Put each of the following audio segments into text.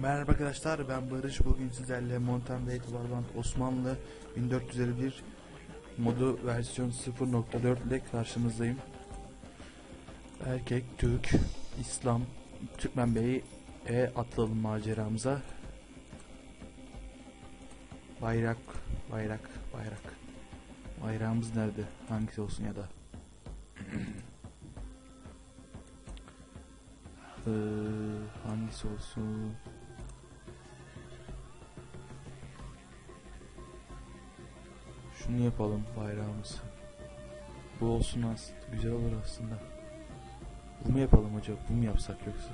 Merhaba arkadaşlar ben Barış bugün sizlerle Mountain Blade Valorant Osmanlı 1451 modu versiyon 0.4 ile karşınızdayım. Erkek, Türk, İslam, Türkmen Bey'i e atlayalım maceramıza. Bayrak, bayrak, bayrak. Bayrağımız nerede? Hangisi olsun ya da? Ee, hangisi olsun? Şunu yapalım bayrağımız. Bu olsun aslında. Güzel olur aslında. Bu mu yapalım hocam? Bu mu yapsak yoksa?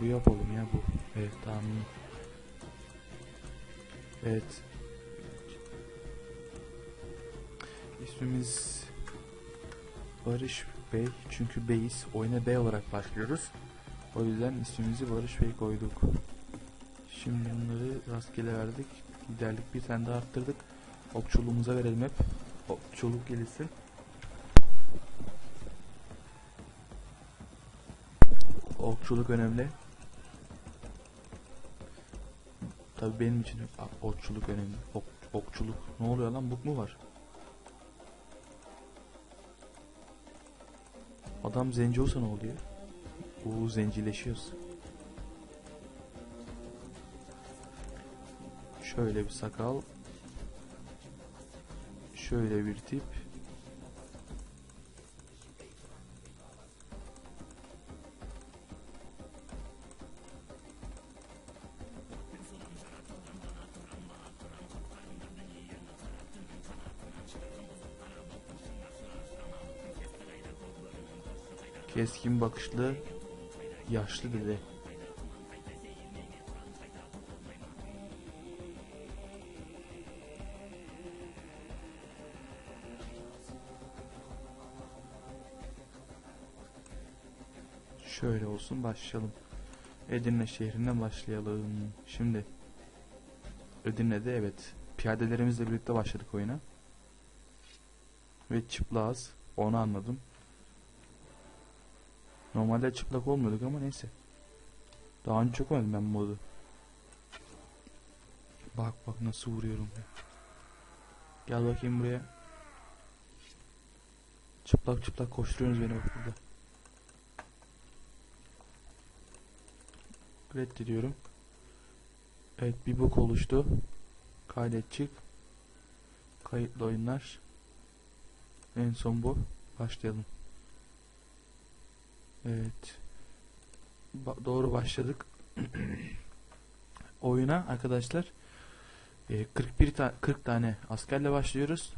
Bu yapalım ya bu. Evet tamam. Evet. İsmimiz Barış Bey. Çünkü Beyiz. Oyuna B olarak başlıyoruz. O yüzden ismimizi Barış Bey koyduk. Şimdi bunları rastgele verdik. Liderlik bir tane daha arttırdık. Okçuluğumuza verelim hep. Okçuluk gelirsin. Okçuluk önemli. Tabii benim için okçuluk önemli. Ok, okçuluk. Ne oluyor lan? Buk mu var? Adam zenci olsa ne oluyor? Oo zencileşiyoruz. Şöyle bir sakal. Şöyle bir tip. Keskin bakışlı yaşlı dede. Olsun başlayalım. Edirne şehrinden başlayalım. Şimdi Edirne'de evet piyadelerimizle birlikte başladık oyuna. Ve çıplağız. Onu anladım. Normalde çıplak olmuyorduk ama neyse. Daha önce çok oynadım ben modu. Bak bak nasıl vuruyorum. Gel bakayım buraya. Çıplak çıplak koşturuyorsunuz beni bak burada. Reddediyorum. Evet bir bok oluştu. Kaydet çık. Kayıtlı oyunlar. En son bu. Başlayalım. Evet. Ba- doğru başladık. Oyuna arkadaşlar e, 41 ta 40 tane askerle başlıyoruz.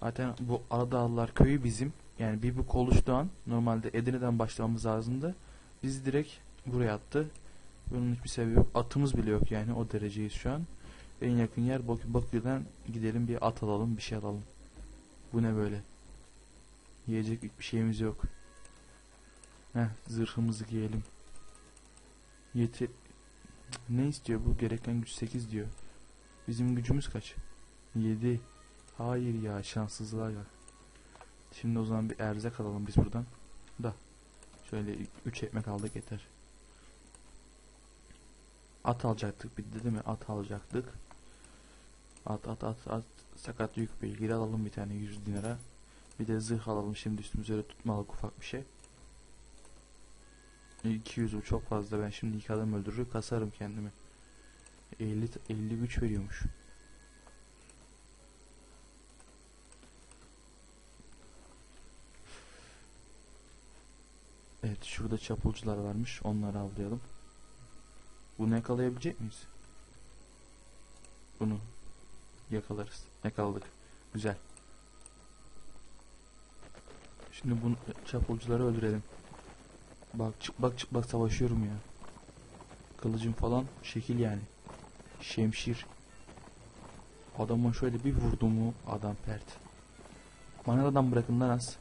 Zaten bu Aladağlılar köyü bizim. Yani bir bu oluştuğu an normalde Edirne'den başlamamız lazımdı. Bizi direkt buraya attı. Bunun hiçbir sebebi yok. Atımız bile yok yani o dereceyiz şu an. En yakın yer Bak Bakü'den gidelim bir at alalım bir şey alalım. Bu ne böyle? Yiyecek bir şeyimiz yok. Heh, zırhımızı giyelim. Yeti... Ne istiyor bu? Gereken güç 8 diyor. Bizim gücümüz kaç? 7. Hayır ya şanssızlığa ya. Şimdi o zaman bir erzak alalım biz buradan. Da. Şöyle 3 ekmek aldık yeter. At alacaktık bir de değil mi? At alacaktık. At at at at. Sakat yük beygiri alalım bir tane 100 dinara. Bir de zırh alalım şimdi üstümüze öyle tutmalık ufak bir şey. 200 bu çok fazla. Ben şimdi iki adam öldürür kasarım kendimi. 50 t- 50 güç veriyormuş. Evet şurada çapulcular varmış. Onları avlayalım. Bunu yakalayabilecek miyiz? Bunu yakalarız. Yakaladık. Güzel. Şimdi bunu çapulcuları öldürelim. Bak çıplak çıplak savaşıyorum ya. Kılıcım falan şekil yani. Şemşir. Adama şöyle bir vurdu mu adam pert. Bana da adam bırakın lan az.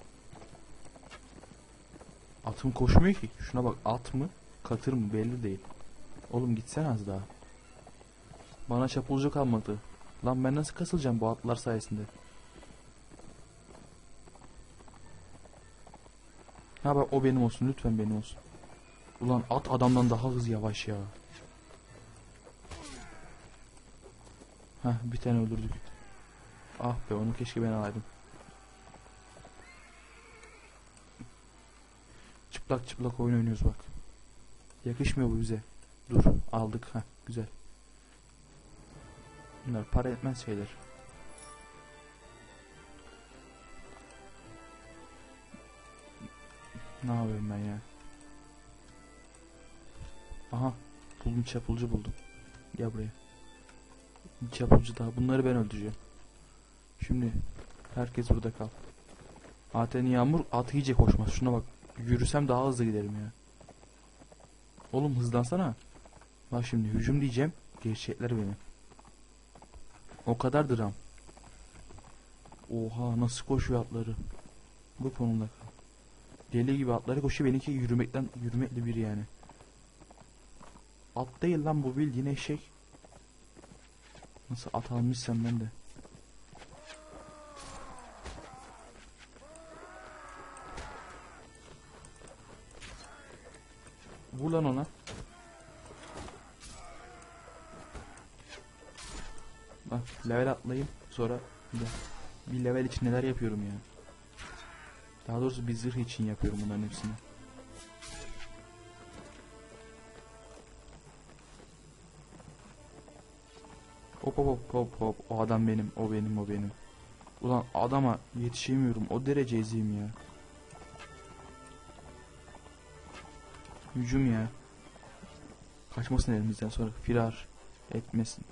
Atım koşmuyor ki. Şuna bak at mı katır mı belli değil. Oğlum gitsen az daha. Bana çapulcu kalmadı. Lan ben nasıl kasılacağım bu atlar sayesinde? Ha bak o benim olsun lütfen benim olsun. Ulan at adamdan daha hızlı yavaş ya. Hah bir tane öldürdük. Ah be onu keşke ben alaydım. Çıplak çıplak oyun oynuyoruz bak. Yakışmıyor bu bize. Dur aldık ha güzel. Bunlar para etmez şeyler. Ne yapıyorum ben ya? Aha buldum çapulcu buldum. Gel buraya. Çapulcu daha. Bunları ben öldüreceğim. Şimdi herkes burada kal. Zaten yağmur at iyice koşmaz. Şuna bak. Yürüsem daha hızlı giderim ya. Oğlum hızlansana. Bak şimdi hücum diyeceğim. Geçecekler beni. O kadar dram. Oha nasıl koşuyor atları. Bu konumda kal. Deli gibi atları koşuyor. Benimki yürümekten yürümekli biri yani. At değil lan bu bildiğin eşek. Nasıl at almışsam ben de. Vur lan ona. Bak level atlayayım sonra bir level için neler yapıyorum ya. Daha doğrusu bir zırh için yapıyorum bunların hepsini. Hop hop hop hop hop o adam benim o benim o benim. Ulan adama yetişemiyorum o derece eziyim ya. Hücum ya. Kaçmasın elimizden sonra firar etmesin.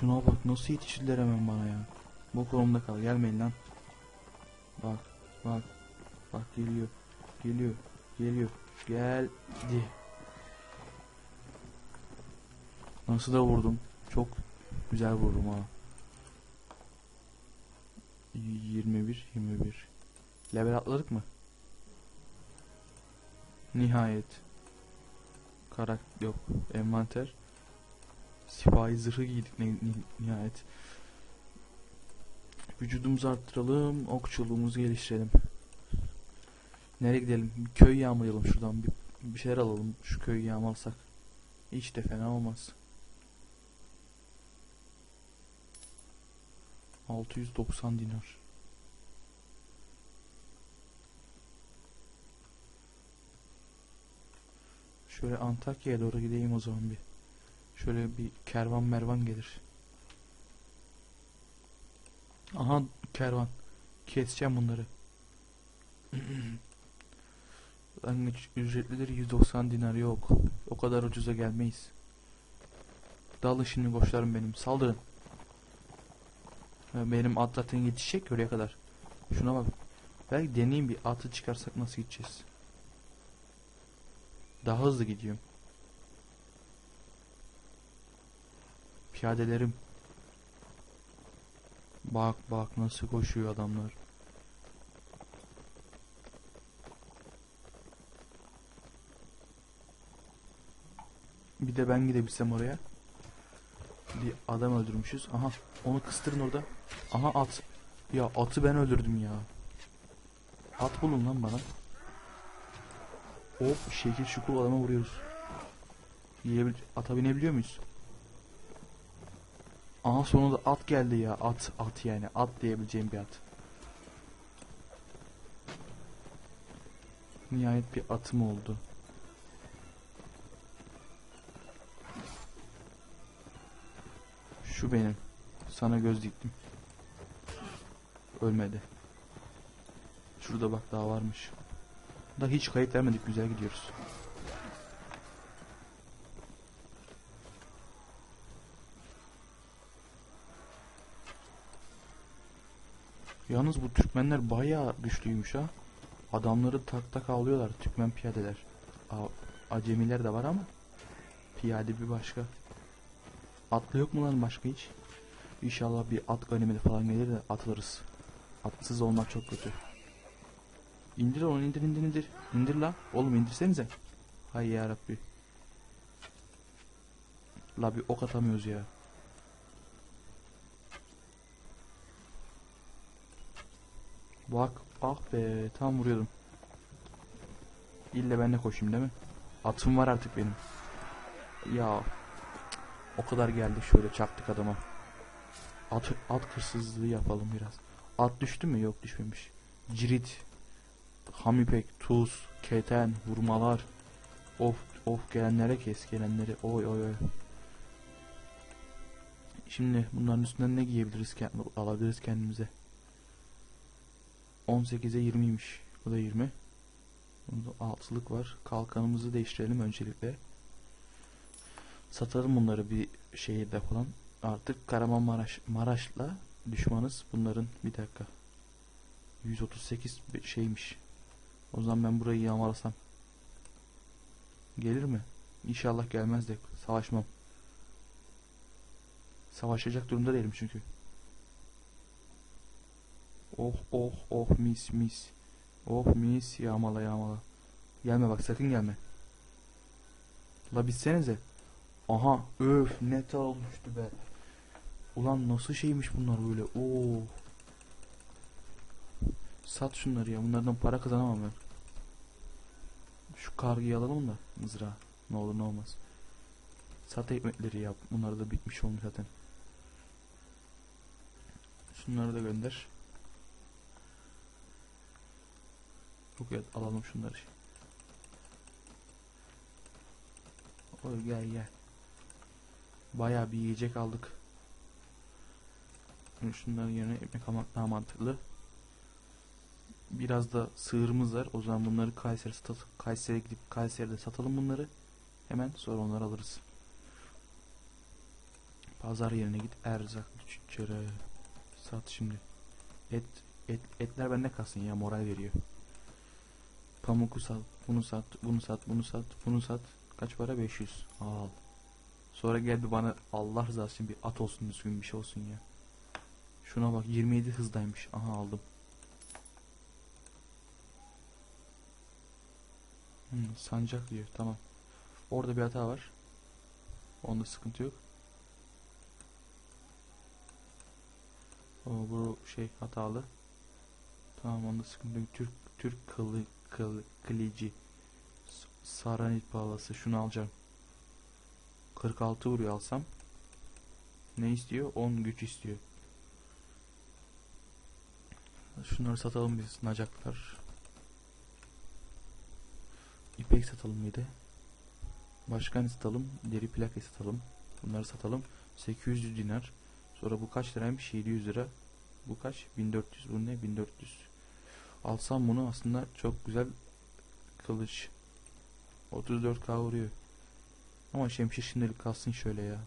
Şuna bak nasıl yetiştiler hemen bana ya. Bu konumda kal gelmeyin lan. Bak bak bak geliyor geliyor geliyor geldi. Nasıl da vurdum. Çok güzel vurdum ha. 21 21. Level atladık mı? Nihayet. Karak yok. Envanter. Sipahi zırhı giydik ni- ni- nihayet. Vücudumuzu arttıralım. Okçuluğumuzu geliştirelim. Nereye gidelim? Bir köy yağmalayalım şuradan. Bir, bir şeyler alalım. Şu köyü yağmalasak. Hiç de fena olmaz. 690 dinar. Şöyle Antakya'ya doğru gideyim o zaman bir. Şöyle bir kervan mervan gelir. Aha kervan. Keseceğim bunları. Langıç ücretlidir 190 dinar yok. O kadar ucuza gelmeyiz. Dalın şimdi koçlarım benim. Saldırın. Benim at zaten yetişecek oraya kadar. Şuna bak. Belki deneyeyim bir atı çıkarsak nasıl gideceğiz. Daha hızlı gidiyorum. Piyadelerim. Bak bak nasıl koşuyor adamlar. Bir de ben gidebilsem oraya. Bir adam öldürmüşüz. Aha onu kıstırın orada. Aha at. Ya atı ben öldürdüm ya. At bulun lan bana. Hop şekil şukul adama vuruyoruz. Yiyebil ata binebiliyor muyuz? Aha sonunda at geldi ya. At at yani. At diyebileceğim bir at. Nihayet bir atım oldu. Şu benim. Sana göz diktim. Ölmedi. Şurada bak daha varmış. Da hiç kayıt vermedik güzel gidiyoruz. Yalnız bu Türkmenler bayağı güçlüymüş ha. Adamları tak tak avlıyorlar Türkmen piyadeler. A- acemiler de var ama piyade bir başka. Atlı yok mu lan başka hiç? İnşallah bir at ganimeti falan gelir de atılırız. Atsız olmak çok kötü. İndir onu indir indir indir. İndir la. Oğlum indirsenize. Hay ya Rabbi. La bir ok atamıyoruz ya. Bak ah be tam vuruyordum. İlle ben de koşayım değil mi? Atım var artık benim. Ya o kadar geldik şöyle çaktık adama. At, at hırsızlığı yapalım biraz. At düştü mü? Yok düşmemiş. Cirit, hamipek, tuz, keten, vurmalar. Of of gelenlere kes gelenleri. Oy oy oy. Şimdi bunların üstünden ne giyebiliriz alabiliriz kendimize. 18'e 20'ymiş. Bu da 20. Bunda altılık var. Kalkanımızı değiştirelim öncelikle. Satalım bunları bir şehirde falan. Artık Kahramanmaraş Maraş'la düşmanız. Bunların bir dakika. 138 bir şeymiş. O zaman ben burayı yağmalasam. Gelir mi? İnşallah gelmez de savaşmam. Savaşacak durumda değilim çünkü. Oh oh oh mis mis. Oh mis yağmala yağmala. Gelme bak sakın gelme. La bitsenize. Aha öf ne tal olmuştu be. Ulan nasıl şeymiş bunlar böyle. Oo. Sat şunları ya. Bunlardan para kazanamam ben. Şu kargıyı alalım da mızrağı. Ne olur ne olmaz. Sat ekmekleri yap. Bunlar da bitmiş olmuş zaten. Şunları da gönder. Yok ya alalım şunları. Oy gel gel. Bayağı bir yiyecek aldık. Şimdi Şunların yerine ekmek almak daha mantıklı. Biraz da sığırımız var. O zaman bunları Kayseri satalım. Kayseri'ye gidip Kayseri'de satalım bunları. Hemen sonra onları alırız. Pazar yerine git erzak tüccarı. Sat şimdi. Et, et etler bende kalsın ya moral veriyor. Pamuku sat, bunu sat, bunu sat, bunu sat, bunu sat. Kaç para? 500. Al. Sonra gel bir bana Allah rızası için bir at olsun düzgün bir şey olsun ya. Şuna bak 27 hızdaymış. Aha aldım. Hmm, sancak diyor. Tamam. Orada bir hata var. Onda sıkıntı yok. O bu şey hatalı. Tamam onda sıkıntı yok. Türk Türk kılı kılı kılıcı. Saranit palası şunu alacağım. 46 vuruyor alsam. Ne istiyor? 10 güç istiyor. Şunları satalım biz nacaklar. İpek satalım bir de. Başka ne satalım? Deri plaka satalım. Bunları satalım. 800 dinar. Sonra bu kaç liraymış? 700 lira. Bu kaç? 1400. Bu ne? 1400. Alsam bunu aslında çok güzel kılıç. 34k vuruyor. Ama şemşir şimdilik kalsın şöyle ya.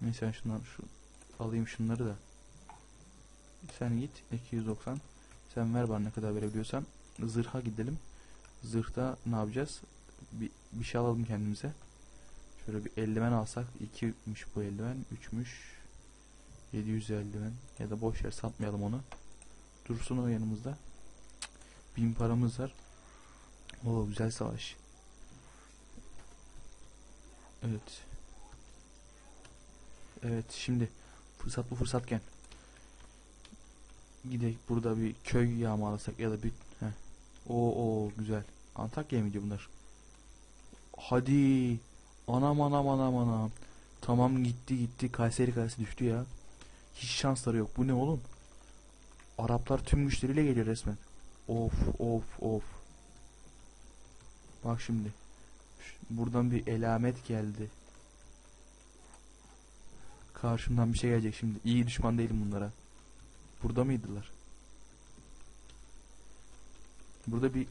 Neyse ben şundan şu alayım şunları da. Sen git 290. Sen ver bana ne kadar verebiliyorsan. Zırha gidelim. Zırhta ne yapacağız? Bir, bir şey alalım kendimize. Şöyle bir eldiven alsak 2'miş bu eldiven, 3'müş. 700 eldiven ya da boş yer satmayalım onu. Dursun o yanımızda. Bin paramız var. Oo güzel savaş. Evet. Evet şimdi fırsat bu fırsatken gidek burada bir köy yağmalasak ya da bir heh. Oo, güzel. Antakya'ya mı gidiyor bunlar? Hadi. Anam anam anam anam. Tamam gitti gitti. Kayseri Kayseri düştü ya. Hiç şansları yok. Bu ne oğlum? Araplar tüm güçleriyle geliyor resmen. Of of of. Bak şimdi. Buradan bir elamet geldi. Karşımdan bir şey gelecek şimdi. İyi düşman değilim bunlara. Burada mıydılar? Burada bir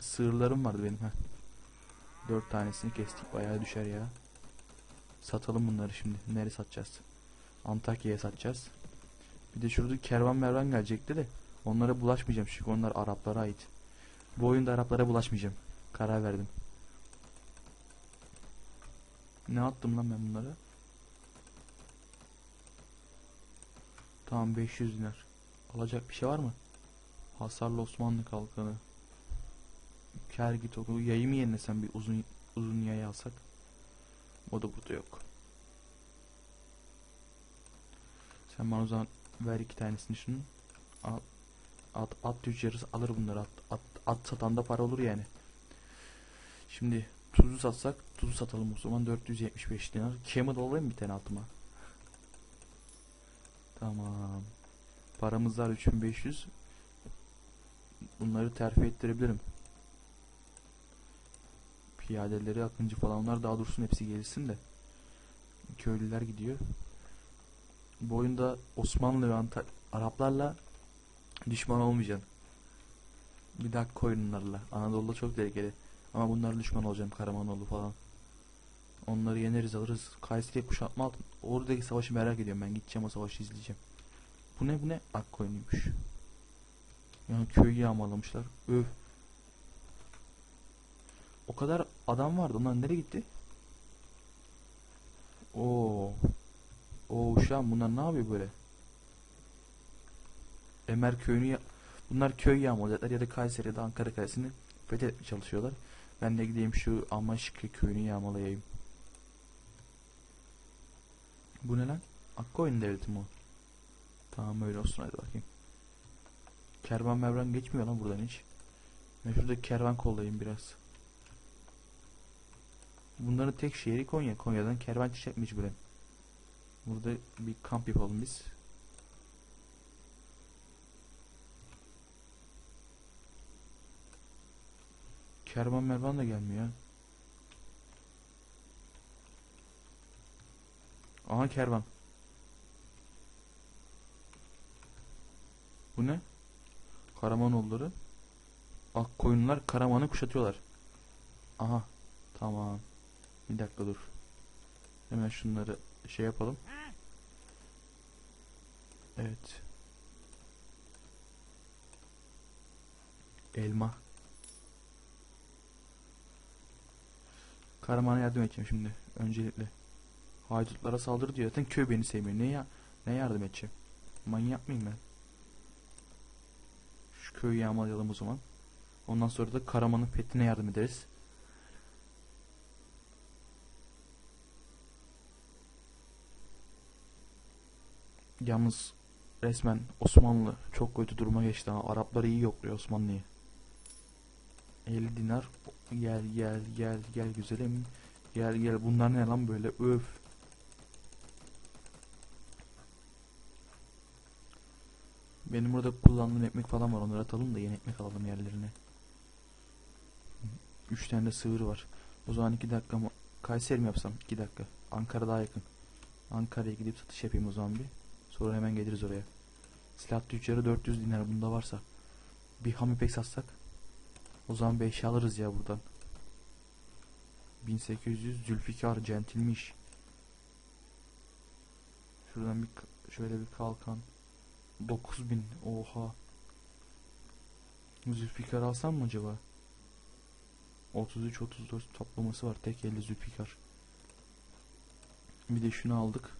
sığırlarım vardı benim. Heh. Dört tanesini kestik. Bayağı düşer ya. Satalım bunları şimdi. Nereye satacağız? Antakya'ya satacağız. Bir de şurada kervan mervan gelecekti de onlara bulaşmayacağım çünkü onlar Araplara ait. Bu oyunda Araplara bulaşmayacağım. Karar verdim. Ne attım lan ben bunlara? Tamam 500 dinar. Alacak bir şey var mı? Hasarlı Osmanlı kalkanı. Kar git oku. Yayı mı yenilesem bir uzun uzun yayı alsak? O da burada yok. Sen bana o zaman ver iki tanesini şunun. Al. At, at tüccarı alır bunları. At, at, at satan da para olur yani. Şimdi tuzu satsak tuzu satalım o zaman 475 dinar. Camel alayım bir tane altıma. Tamam. Paramız var 3500. Bunları terfi ettirebilirim. Piyadeleri, akıncı falan onlar daha dursun hepsi gelsin de. Köylüler gidiyor. Bu oyunda Osmanlı ve Anta- Araplarla düşman olmayacaksın. Bir dakika oyunlarla. Anadolu'da çok tehlikeli. Ama bunlarla düşman olacağım. Karamanoğlu falan. Onları yeneriz alırız. Kayseri'ye kuşatma altın. Oradaki savaşı merak ediyorum ben. Gideceğim o savaşı izleyeceğim. Bu ne bu ne? Akkoyunuymuş. Yani köyü yağmalamışlar. Öf. O kadar adam vardı. Onlar nereye gitti? Oo. O uşağım bunlar ne yapıyor böyle? Emer köyünü Bunlar köy yağmalayacaklar ya da Kayseri ya da Ankara Kalesi'ni fethetmeye çalışıyorlar. Ben de gideyim şu Amaşkı köyünü yağmalayayım. Bu ne lan? Akkoyun devleti mi o? Tamam öyle olsun hadi bakayım. Kervan mervan geçmiyor lan buradan hiç. Ben şurada kervan kollayayım biraz. Bunların tek şehri Konya. Konya'dan kervan çıkacak mecburen. Burada bir kamp yapalım biz. Kervan mervan da gelmiyor. ha. Aha kervan. Bu ne? Karamanoğulları. Akkoyunlular Karaman'ı kuşatıyorlar. Aha. Tamam. Bir dakika dur. Hemen şunları şey yapalım. Evet. Elma. Karaman'a yardım edeceğim şimdi. Öncelikle. Haydutlara saldırı diyor. Zaten köy beni sevmiyor. Ne ya ne yardım edeceğim? Manyak mıyım ben? Şu köyü yağmalayalım o zaman. Ondan sonra da Karaman'ın fethine yardım ederiz. Yalnız resmen Osmanlı çok kötü duruma geçti ha. Araplar iyi yokluyor Osmanlı'yı. 50 dinar. Gel gel gel gel güzelim. Gel gel. Bunlar ne lan böyle? Öf. Benim burada kullandığım ekmek falan var. Onları atalım da yeni ekmek alalım yerlerine. 3 tane de sığır var. O zaman 2 dakika mı? Kayseri mi yapsam? 2 dakika. Ankara daha yakın. Ankara'ya gidip satış yapayım o zaman bir. Sonra hemen geliriz oraya. Silah tüccarı 400 dinar bunda varsa. Bir ham ipek satsak. O zaman 5 alırız ya buradan. 1800 Zülfikar centilmiş. Şuradan bir şöyle bir kalkan. 9000 oha. Zülfikar alsam mı acaba? 33 34 toplaması var tek elde Zülfikar. Bir de şunu aldık.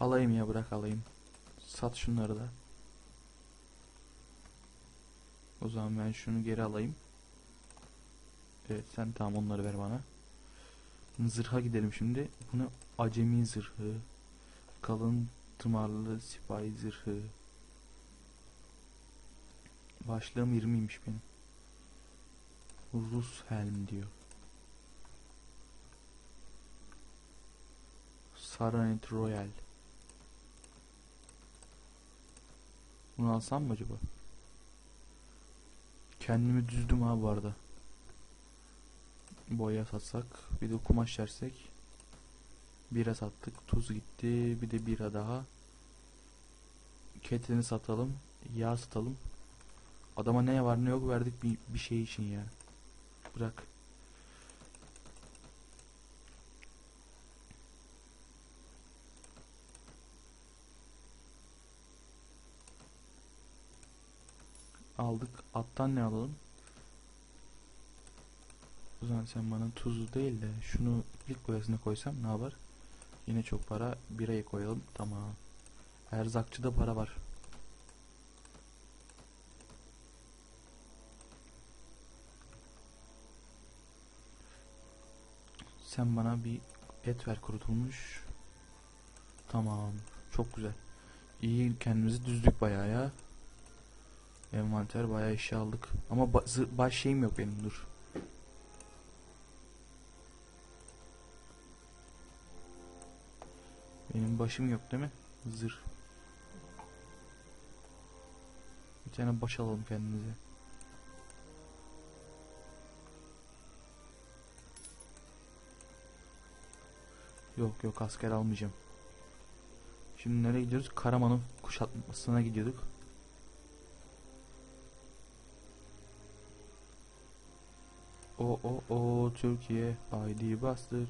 Alayım ya bırak alayım. Sat şunları da. O zaman ben şunu geri alayım. Evet sen tamam onları ver bana. Zırha gidelim şimdi. Bunu acemi zırhı. Kalın tımarlı sipahi zırhı. Başlığım 20'ymiş benim. Rus helm diyor. Saranit Royal. Bunu alsam mı acaba? Kendimi düzdüm ha bu arada. Boya satsak. Bir de kumaş dersek. Bira sattık. Tuz gitti. Bir de bira daha. Ketini satalım. Yağ satalım. Adama ne var ne yok verdik bir, bir şey için ya. Bırak. Aldık. Attan ne alalım? O zaman sen bana tuzlu değil de şunu iplik boyasına koysam ne yapar? Yine çok para. Birayı koyalım. Tamam. Erzakçıda para var. Sen bana bir et ver kurutulmuş. Tamam. Çok güzel. İyi kendimizi düzdük bayağı ya. Envanter bayağı eşya aldık. Ama ba- baş şeyim yok benim dur. Benim başım yok değil mi? Zırh. Bir tane baş alalım kendimize. Yok yok asker almayacağım. Şimdi nereye gidiyoruz? Karaman'ın kuşatmasına gidiyorduk. O o o Türkiye haydi bastır.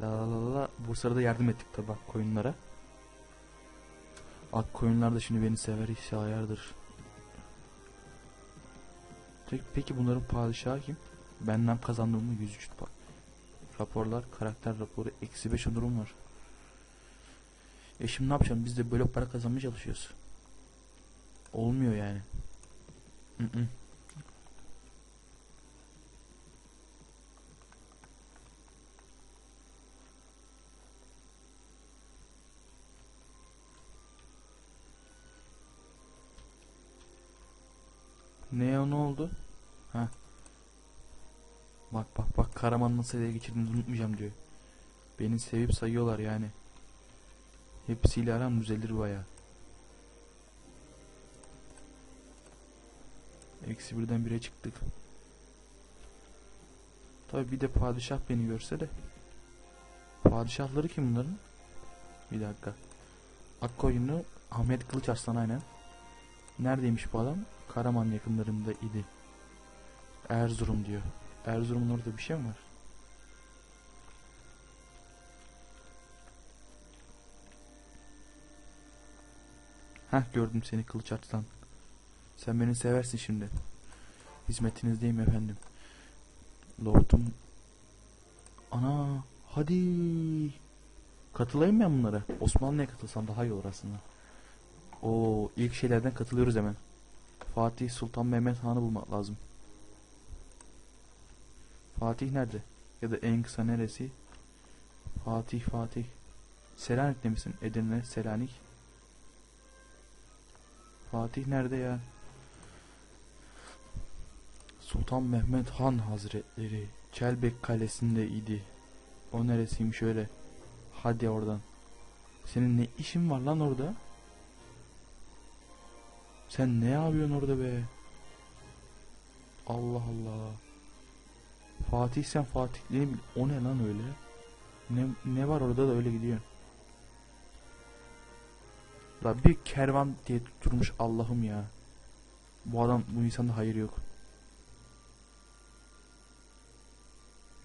La la la bu sırada yardım ettik tabi bak koyunlara. Ak koyunlar da şimdi beni sever ise ayardır. Peki, bunların padişahı kim? Benden kazandığımı 103 pa- Raporlar, karakter raporu, eksi 5 durum var. E şimdi ne yapacağım? Biz de böyle para kazanmaya çalışıyoruz. Olmuyor yani. Hı. Ne ya ne oldu? Ha. Bak bak bak Karaman nasıl ele geçirdiğini unutmayacağım diyor. Beni sevip sayıyorlar yani. Hepsiyle aram düzelir baya. Eksi birden bire çıktık. Tabi bir de padişah beni görse de. Padişahları kim bunların? Bir dakika. Akkoyunlu Ahmet Kılıç Arslan aynen. Neredeymiş bu adam? Karaman yakınlarında idi. Erzurum diyor. Erzurum'un orada bir şey mi var? Heh gördüm seni Kılıç Arslan. Sen beni seversin şimdi. Hizmetinizdeyim efendim. Lordum. Ana hadi. Katılayım ben bunlara. Osmanlı'ya katılsam daha iyi olur aslında. O ilk şeylerden katılıyoruz hemen. Fatih Sultan Mehmet Han'ı bulmak lazım. Fatih nerede? Ya da en kısa neresi? Fatih Fatih. Selanik'te misin? Edirne Selanik. Fatih nerede ya? Sultan Mehmet Han Hazretleri Çelbek Kalesi'nde idi. O neresiymiş öyle? Hadi oradan. Senin ne işin var lan orada? Sen ne yapıyorsun orada be? Allah Allah. Fatih sen Fatihliğini bil. O ne lan öyle? Ne, ne var orada da öyle gidiyor. La bir kervan diye tutturmuş Allah'ım ya. Bu adam bu insanda hayır yok.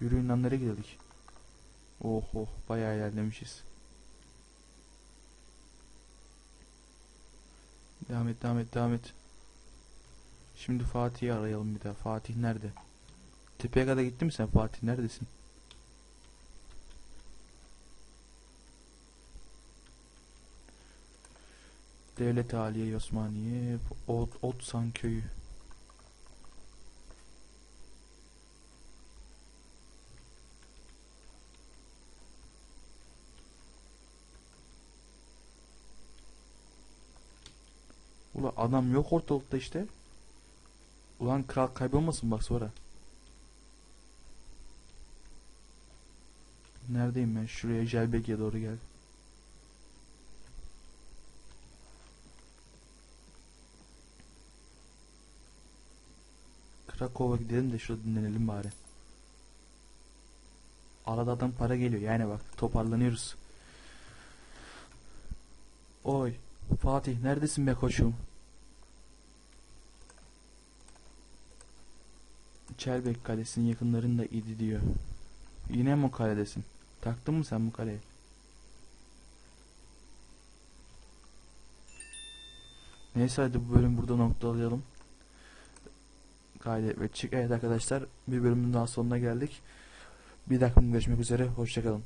Yürüyün lan nereye gidelim? Oh oh bayağı ilerlemişiz. Devam et devam et devam et. Şimdi Fatih'i arayalım bir daha. Fatih nerede? Tepeye kadar gittin mi sen Fatih neredesin? Devlet Aliye Osmaniye Ot, Otsan köyü. Ulan adam yok ortalıkta işte. Ulan kral kaybolmasın bak sonra. Neredeyim ben? Şuraya Jelbek'e doğru gel. Krakow'a gidelim de şurada dinlenelim bari. Arada adam para geliyor yani bak toparlanıyoruz. Oy Fatih neredesin be koçum? Çelbek Kalesi'nin yakınlarında idi diyor. Yine mi kaledesin? Taktın mı sen bu kaleyi? Neyse hadi bu bölüm burada noktalayalım. Kaydet ve çık. Evet arkadaşlar bir bölümün daha sonuna geldik. Bir dakika görüşmek üzere. Hoşçakalın.